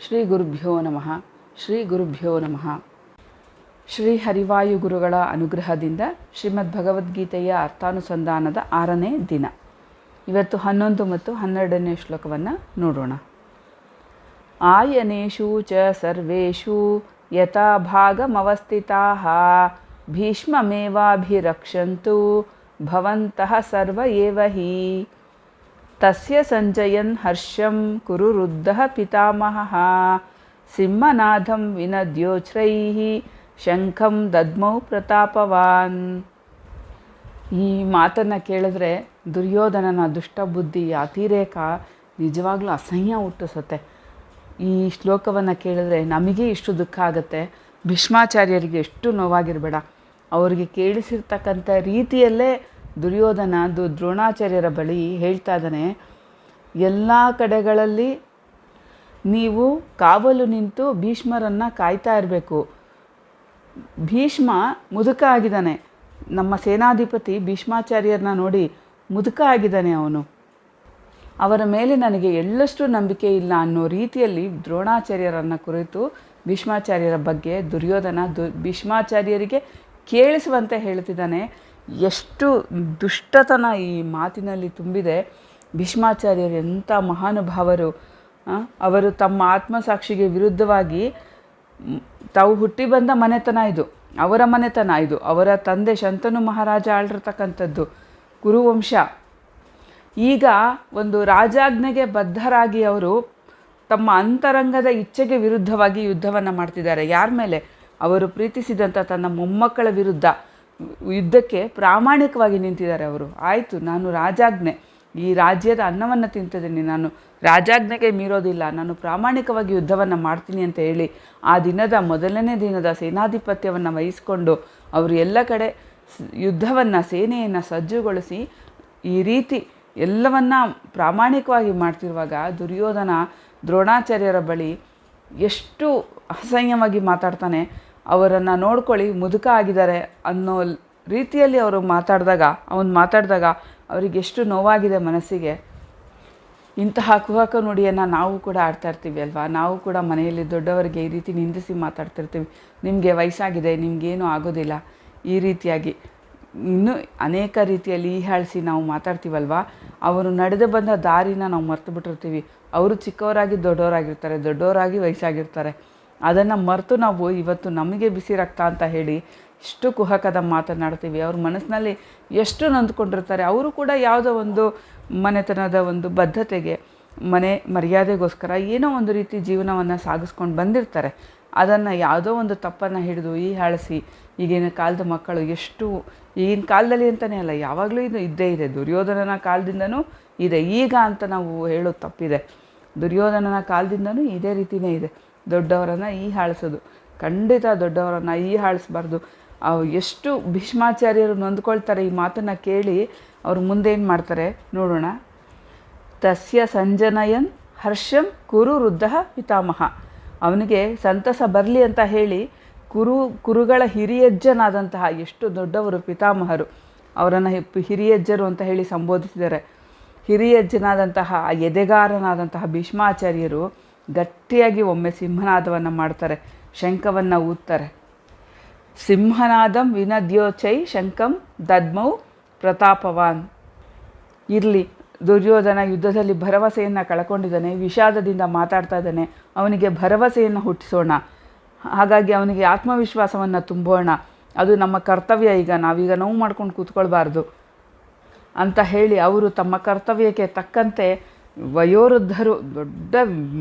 ಶ್ರೀ ಗುರುಭ್ಯೋ ನಮಃ. ಶ್ರೀ ಗುರುಭ್ಯೋ ನಮಃ. ಶ್ರೀ ಹರಿವಾಯು ಗುರುಗಳ ಅನುಗ್ರಹದಿಂದ ಶ್ರೀಮದ್ ಭಗವದ್ಗೀತೆಯ ಅರ್ಥಾನುಸಂಧಾನದ ಆರನೇ ದಿನ. ಇವತ್ತು ಹನ್ನೊಂದು ಮತ್ತು ಹನ್ನೆರಡನೇ ಶ್ಲೋಕವನ್ನು ನೋಡೋಣ. ಆಯನೇಶು ಚ ಸರ್ವೇಷು ಯಥಾ ಭಾಗಮವಸ್ಥಿತಾ. ಭೀಷ್ಮಮೇವಾಭಿರಕ್ಷಂತು ಭವಂತಃ ಸರ್ವ ಏವ ತಸ್ಯ ಸಂಜಯನ್ ಹರ್ಷಂ ಕುರುರುದ್ಧಃ ಪಿತಾಮಹಃ ಸಿಂಹನಾಥಂ ವಿನದ್ಯೋಚ್ರೈಃ ಶಂಖಂ ದದ್ಮೌ ಪ್ರತಾಪವಾನ್ ಈ ಮಾತನ್ನು ಕೇಳಿದ್ರೆ ದುರ್ಯೋಧನನ ದುಷ್ಟಬುದ್ಧಿ ಅತಿರೇಕ ನಿಜವಾಗ್ಲೂ ಅಸಹ್ಯ ಹುಟ್ಟಿಸುತ್ತೆ. ಈ ಶ್ಲೋಕವನ್ನು ಕೇಳಿದ್ರೆ ನಮಗೆ ಇಷ್ಟು ದುಃಖ ಆಗುತ್ತೆ. ಭೀಷ್ಮಾಚಾರ್ಯರಿಗೆ ಎಷ್ಟು ನೋವಾಗಿರಬೇಡ. ಅವರಿಗೆ ಕೇಳಿಸಿರ್ತಕ್ಕಂಥ ರೀತಿಯಲ್ಲೇ ದುರ್ಯೋಧನ ದು ದ್ರೋಣಾಚಾರ್ಯರ ಬಳಿ ಹೇಳ್ತಾ ಇದ್ದಾನೆ, ಎಲ್ಲ ಕಡೆಗಳಲ್ಲಿ ನೀವು ಕಾವಲು ನಿಂತು ಭೀಷ್ಮರನ್ನು ಕಾಯ್ತಾ ಇರಬೇಕು. ಭೀಷ್ಮ ಮುದುಕ ಆಗಿದ್ದಾನೆ. ನಮ್ಮ ಸೇನಾಧಿಪತಿ ಭೀಷ್ಮಾಚಾರ್ಯರನ್ನ ನೋಡಿ ಮುದುಕ ಆಗಿದ್ದಾನೆ ಅವನು. ಅವರ ಮೇಲೆ ನನಗೆ ಎಳ್ಳಷ್ಟು ನಂಬಿಕೆ ಇಲ್ಲ ಅನ್ನೋ ರೀತಿಯಲ್ಲಿ ದ್ರೋಣಾಚಾರ್ಯರನ್ನು ಕುರಿತು ಭೀಷ್ಮಾಚಾರ್ಯರ ಬಗ್ಗೆ ದುರ್ಯೋಧನ ದು ಭೀಷ್ಮಾಚಾರ್ಯರಿಗೆ ಕೇಳಿಸುವಂತೆ ಹೇಳ್ತಿದ್ದಾನೆ. ಎಷ್ಟು ದುಷ್ಟತನ ಈ ಮಾತಿನಲ್ಲಿ ತುಂಬಿದೆ. ಭೀಷ್ಮಾಚಾರ್ಯರು ಎಂಥ ಮಹಾನುಭಾವರು ಅವರು ತಮ್ಮ ಆತ್ಮಸಾಕ್ಷಿಗೆ ವಿರುದ್ಧವಾಗಿ ತಾವು ಹುಟ್ಟಿ ಬಂದ ಮನೆತನ ಇದು, ಅವರ ಮನೆತನ ಇದು, ಅವರ ತಂದೆ ಶಂತನು ಮಹಾರಾಜ ಆಳಿರ್ತಕ್ಕಂಥದ್ದು, ಕುರುವಂಶ. ಈಗ ಒಂದು ರಾಜಾಜ್ಞೆಗೆ ಬದ್ಧರಾಗಿ ಅವರು ತಮ್ಮ ಅಂತರಂಗದ ಇಚ್ಛೆಗೆ ವಿರುದ್ಧವಾಗಿ ಯುದ್ಧವನ್ನು ಮಾಡ್ತಿದ್ದಾರೆ. ಯಾರ ಮೇಲೆ? ಅವರು ಪ್ರೀತಿಸಿದಂಥ ತನ್ನ ಮೊಮ್ಮಕ್ಕಳ ವಿರುದ್ಧ. ಯುದ್ಧಕ್ಕೆ ಪ್ರಾಮಾಣಿಕವಾಗಿ ನಿಂತಿದ್ದಾರೆ ಅವರು. ಆಯಿತು, ನಾನು ರಾಜಾಜ್ಞೆ. ಈ ರಾಜ್ಯದ ಅನ್ನವನ್ನು ತಿಂತಿದ್ದೀನಿ. ನಾನು ರಾಜಾಜ್ಞೆಗೆ ಮೀರೋದಿಲ್ಲ. ನಾನು ಪ್ರಾಮಾಣಿಕವಾಗಿ ಯುದ್ಧವನ್ನು ಮಾಡ್ತೀನಿ ಅಂತ ಹೇಳಿ ಆ ದಿನದ ಮೊದಲನೇ ದಿನದ ಸೇನಾಧಿಪತ್ಯವನ್ನು ವಹಿಸಿಕೊಂಡು ಅವರು ಎಲ್ಲ ಕಡೆ ಯುದ್ಧವನ್ನು, ಸೇನೆಯನ್ನು ಸಜ್ಜುಗೊಳಿಸಿ ಈ ರೀತಿ ಎಲ್ಲವನ್ನ ಪ್ರಾಮಾಣಿಕವಾಗಿ ಮಾಡ್ತಿರುವಾಗ ದುರ್ಯೋಧನ ದ್ರೋಣಾಚಾರ್ಯರ ಬಳಿ ಎಷ್ಟು ಅಸಹ್ಯವಾಗಿ ಮಾತಾಡ್ತಾನೆ. ಅವರನ್ನು ನೋಡ್ಕೊಳ್ಳಿ, ಮುದುಕ ಆಗಿದ್ದಾರೆ ಅನ್ನೋ ರೀತಿಯಲ್ಲಿ ಅವರು ಮಾತಾಡಿದಾಗ, ಅವನು ಮಾತಾಡಿದಾಗ ಅವರಿಗೆ ಎಷ್ಟು ನೋವಾಗಿದೆ ಮನಸ್ಸಿಗೆ. ಇಂತಹ ಕುಹಕ ನುಡಿಯನ್ನು ನಾವು ಕೂಡ ಆಡ್ತಾ ಇರ್ತೀವಿ ಅಲ್ವಾ? ನಾವು ಕೂಡ ಮನೆಯಲ್ಲಿ ದೊಡ್ಡವರಿಗೆ ಈ ರೀತಿ ನಿಂದಿಸಿ ಮಾತಾಡ್ತಿರ್ತೀವಿ. ನಿಮಗೆ ವಯಸ್ಸಾಗಿದೆ, ನಿಮಗೇನು ಆಗೋದಿಲ್ಲ. ಈ ರೀತಿಯಾಗಿ ಇನ್ನೂ ಅನೇಕ ರೀತಿಯಲ್ಲಿ ಹೀಯಾಳಿಸಿ ನಾವು ಮಾತಾಡ್ತೀವಲ್ವಾ? ಅವರು ನಡೆದು ಬಂದ ದಾರಿನ ನಾವು ಮರ್ತು ಬಿಟ್ಟಿರ್ತೀವಿ. ಅವರು ಚಿಕ್ಕವರಾಗಿ ದೊಡ್ಡವರಾಗಿರ್ತಾರೆ, ದೊಡ್ಡವರಾಗಿ ವಯಸ್ಸಾಗಿರ್ತಾರೆ. ಅದನ್ನು ಮರೆತು ನಾವು ಇವತ್ತು ನಮಗೆ ಬಿಸಿ ರಕ್ತ ಅಂತ ಹೇಳಿ ಇಷ್ಟು ಕುಹಕದ ಮಾತನಾಡ್ತೀವಿ. ಅವ್ರ ಮನಸ್ಸಿನಲ್ಲಿ ಎಷ್ಟು ನೊಂದ್ಕೊಂಡಿರ್ತಾರೆ, ಅವರು ಕೂಡ ಯಾವುದೋ ಒಂದು ಮನೆತನದ ಒಂದು ಬದ್ಧತೆಗೆ, ಮನೆ ಮರ್ಯಾದೆಗೋಸ್ಕರ ಏನೋ ಒಂದು ರೀತಿ ಜೀವನವನ್ನು ಸಾಗಿಸ್ಕೊಂಡು ಬಂದಿರ್ತಾರೆ. ಅದನ್ನು ಯಾವುದೋ ಒಂದು ತಪ್ಪನ್ನು ಹಿಡಿದು ಈ ಹಾಳಿಸಿ ಈಗಿನ ಕಾಲದ ಮಕ್ಕಳು ಎಷ್ಟು, ಈಗಿನ ಕಾಲದಲ್ಲಿ ಅಂತಲೇ ಅಲ್ಲ, ಯಾವಾಗಲೂ ಇದು ಇದ್ದೇ ಇದೆ. ದುರ್ಯೋಧನನ ಕಾಲದಿಂದನೂ ಇದೆ. ಈಗ ಅಂತ ನಾವು ಹೇಳೋದು ತಪ್ಪಿದೆ. ದುರ್ಯೋಧನನ ಕಾಲದಿಂದನೂ ಇದೇ ರೀತಿಯೇ ಇದೆ. ದೊಡ್ಡವರನ್ನು ಈ ಹಾಳಿಸೋದು. ಖಂಡಿತ ದೊಡ್ಡವರನ್ನು ಈ ಹಾಳಿಸ್ಬಾರ್ದು. ಎಷ್ಟು ಭೀಷ್ಮಾಚಾರ್ಯರು ನೊಂದ್ಕೊಳ್ತಾರೆ ಈ ಮಾತನ್ನು ಕೇಳಿ ಅವರು ಮುಂದೇನು ಮಾಡ್ತಾರೆ ನೋಡೋಣ. ತಸ್ಯ ಸಂಜನಯನ್ ಹರ್ಷಂ ಕುರು ವೃದ್ಧ ಪಿತಾಮಹ ಅವನಿಗೆ ಸಂತಸ ಬರಲಿ ಅಂತ ಹೇಳಿ ಕುರು, ಕುರುಗಳ ಹಿರಿಯಜ್ಜನಾದಂತಹ ಎಷ್ಟು ದೊಡ್ಡವರು ಪಿತಾಮಹರು. ಅವರನ್ನು ಹಿರಿಯಜ್ಜರು ಅಂತ ಹೇಳಿ ಸಂಬೋಧಿಸಿದ್ದಾರೆ. ಹಿರಿಯಜ್ಜನಾದಂತಹ ಎದೆಗಾರನಾದಂತಹ ಭೀಷ್ಮಾಚಾರ್ಯರು ಗಟ್ಟಿಯಾಗಿ ಒಮ್ಮೆ ಸಿಂಹನಾದವನ್ನು ಮಾಡ್ತಾರೆ, ಶಂಖವನ್ನು ಊದ್ತಾರೆ. ಸಿಂಹನಾದಂ ವಿನದ್ಯೋಚೈ ಶಂಕಂ ದದ್ಮೌ ಪ್ರತಾಪವಾನ್. ಇರಲಿ, ದುರ್ಯೋಧನ ಯುದ್ಧದಲ್ಲಿ ಭರವಸೆಯನ್ನು ಕಳ್ಕೊಂಡಿದ್ದಾನೆ, ವಿಷಾದದಿಂದ ಮಾತಾಡ್ತಾ ಇದ್ದಾನೆ, ಅವನಿಗೆ ಭರವಸೆಯನ್ನು ಹುಟ್ಟಿಸೋಣ, ಹಾಗಾಗಿ ಅವನಿಗೆ ಆತ್ಮವಿಶ್ವಾಸವನ್ನು ತುಂಬೋಣ, ಅದು ನಮ್ಮ ಕರ್ತವ್ಯ ಈಗ, ನಾವೀಗ ನೋವು ಮಾಡ್ಕೊಂಡು ಕೂತ್ಕೊಳ್ಬಾರ್ದು ಅಂತ ಹೇಳಿ ಅವರು ತಮ್ಮ ಕರ್ತವ್ಯಕ್ಕೆ ತಕ್ಕಂತೆ ವಯೋವೃದ್ಧರು, ದೊಡ್ಡ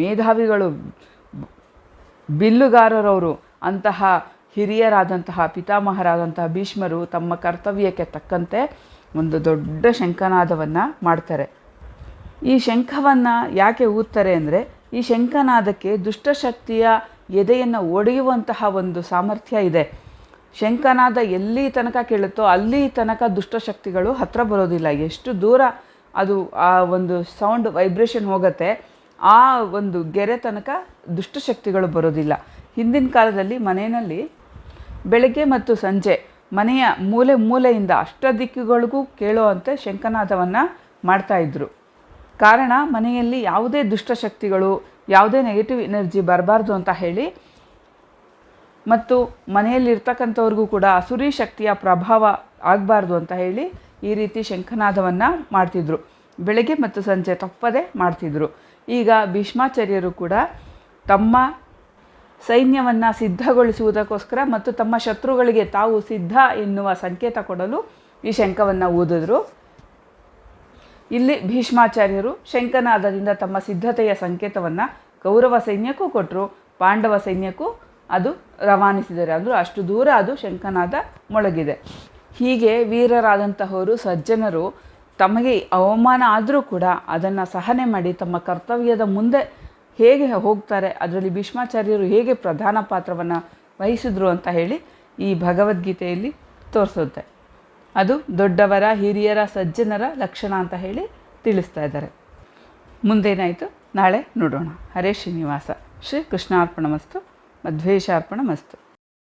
ಮೇಧಾವಿಗಳು, ಬಿಲ್ಲುಗಾರರವರು, ಅಂತಹ ಹಿರಿಯರಾದಂತಹ ಪಿತಾಮಹರಾದಂತಹ ಭೀಷ್ಮರು ತಮ್ಮ ಕರ್ತವ್ಯಕ್ಕೆ ತಕ್ಕಂತೆ ಒಂದು ದೊಡ್ಡ ಶಂಖನಾದವನ್ನು ಮಾಡ್ತಾರೆ. ಈ ಶಂಖವನ್ನು ಯಾಕೆ ಊದ್ತಾರೆ ಅಂದರೆ, ಈ ಶಂಖನಾದಕ್ಕೆ ದುಷ್ಟಶಕ್ತಿಯ ಎದೆಯನ್ನು ಒಡೆಯುವಂತಹ ಒಂದು ಸಾಮರ್ಥ್ಯ ಇದೆ. ಶಂಖನಾದ ಎಲ್ಲಿ ತನಕ ಕೇಳುತ್ತೋ ಅಲ್ಲಿ ತನಕ ದುಷ್ಟಶಕ್ತಿಗಳು ಹತ್ರ ಬರೋದಿಲ್ಲ. ಎಷ್ಟು ದೂರ ಅದು ಆ ಒಂದು ಸೌಂಡ್ ವೈಬ್ರೇಷನ್ ಹೋಗುತ್ತೆ. ಆ ಒಂದು ಗೆರೆ ತನಕ ದುಷ್ಟಶಕ್ತಿಗಳು ಬರೋದಿಲ್ಲ. ಹಿಂದಿನ ಕಾಲದಲ್ಲಿ ಮನೆಯಲ್ಲಿ ಬೆಳಗ್ಗೆ ಮತ್ತು ಸಂಜೆ ಮನೆಯ ಮೂಲೆ ಮೂಲೆಯಿಂದ ಅಷ್ಟ ದಿಕ್ಕುಗಳಿಗೂ ಕೇಳುವಂತೆ ಶಂಕನಾಥವನ್ನು ಮಾಡ್ತಾಯಿದ್ರು ಕಾರಣ ಮನೆಯಲ್ಲಿ ಯಾವುದೇ ದುಷ್ಟಶಕ್ತಿಗಳು ಯಾವುದೇ ನೆಗೆಟಿವ್ ಎನರ್ಜಿ ಬರಬಾರ್ದು ಅಂತ ಹೇಳಿ ಮತ್ತು ಮನೆಯಲ್ಲಿರ್ತಕ್ಕಂಥವ್ರಿಗೂ ಕೂಡ ಅಸುರಿ ಶಕ್ತಿಯ ಪ್ರಭಾವ ಆಗಬಾರ್ದು ಅಂತ ಹೇಳಿ ಈ ರೀತಿ ಶಂಖನಾದವನ್ನು ಮಾಡ್ತಿದ್ರು. ಬೆಳಗ್ಗೆ ಮತ್ತು ಸಂಜೆ ತಪ್ಪದೇ ಮಾಡ್ತಿದ್ರು. ಈಗ ಭೀಷ್ಮಾಚಾರ್ಯರು ಕೂಡ ತಮ್ಮ ಸೈನ್ಯವನ್ನು ಸಿದ್ಧಗೊಳಿಸುವುದಕ್ಕೋಸ್ಕರ ಮತ್ತು ತಮ್ಮ ಶತ್ರುಗಳಿಗೆ ತಾವು ಸಿದ್ಧ ಎನ್ನುವ ಸಂಕೇತ ಕೊಡಲು ಈ ಶಂಖವನ್ನು ಊದಿದ್ರು. ಇಲ್ಲಿ ಭೀಷ್ಮಾಚಾರ್ಯರು ಶಂಖನಾದದಿಂದ ತಮ್ಮ ಸಿದ್ಧತೆಯ ಸಂಕೇತವನ್ನು ಕೌರವ ಸೈನ್ಯಕ್ಕೂ ಕೊಟ್ಟರು ಪಾಂಡವ ಸೈನ್ಯಕ್ಕೂ ಅದು ರವಾನಿಸಿದ್ದಾರೆ. ಅಂದರೂ ಅಷ್ಟು ದೂರ ಅದು ಶಂಖನಾದ ಮೊಳಗಿದೆ. ಹೀಗೆ ವೀರರಾದಂತಹವರು ಸಜ್ಜನರು ತಮಗೆ ಅವಮಾನ ಆದರೂ ಕೂಡ ಅದನ್ನು ಸಹನೆ ಮಾಡಿ ತಮ್ಮ ಕರ್ತವ್ಯದ ಮುಂದೆ ಹೇಗೆ ಹೋಗ್ತಾರೆ, ಅದರಲ್ಲಿ ಭೀಷ್ಮಾಚಾರ್ಯರು ಹೇಗೆ ಪ್ರಧಾನ ಪಾತ್ರವನ್ನು ವಹಿಸಿದ್ರು ಅಂತ ಹೇಳಿ ಈ ಭಗವದ್ಗೀತೆಯಲ್ಲಿ ತೋರಿಸುತ್ತೆ ಅದು ದೊಡ್ಡವರ, ಹಿರಿಯರ, ಸಜ್ಜನರ ಲಕ್ಷಣ ಅಂತ ಹೇಳಿ ತಿಳಿಸ್ತಾ ಇದ್ದಾರೆ. ಮುಂದೇನಾಯಿತು? ನಾಳೆ ನೋಡೋಣ. ಹರೇ ಶ್ರೀನಿವಾಸ. ಶ್ರೀ ಕೃಷ್ಣಾರ್ಪಣ ಮಸ್ತು ಮಧ್ವೇಶಾರ್ಪಣ ಮಸ್ತು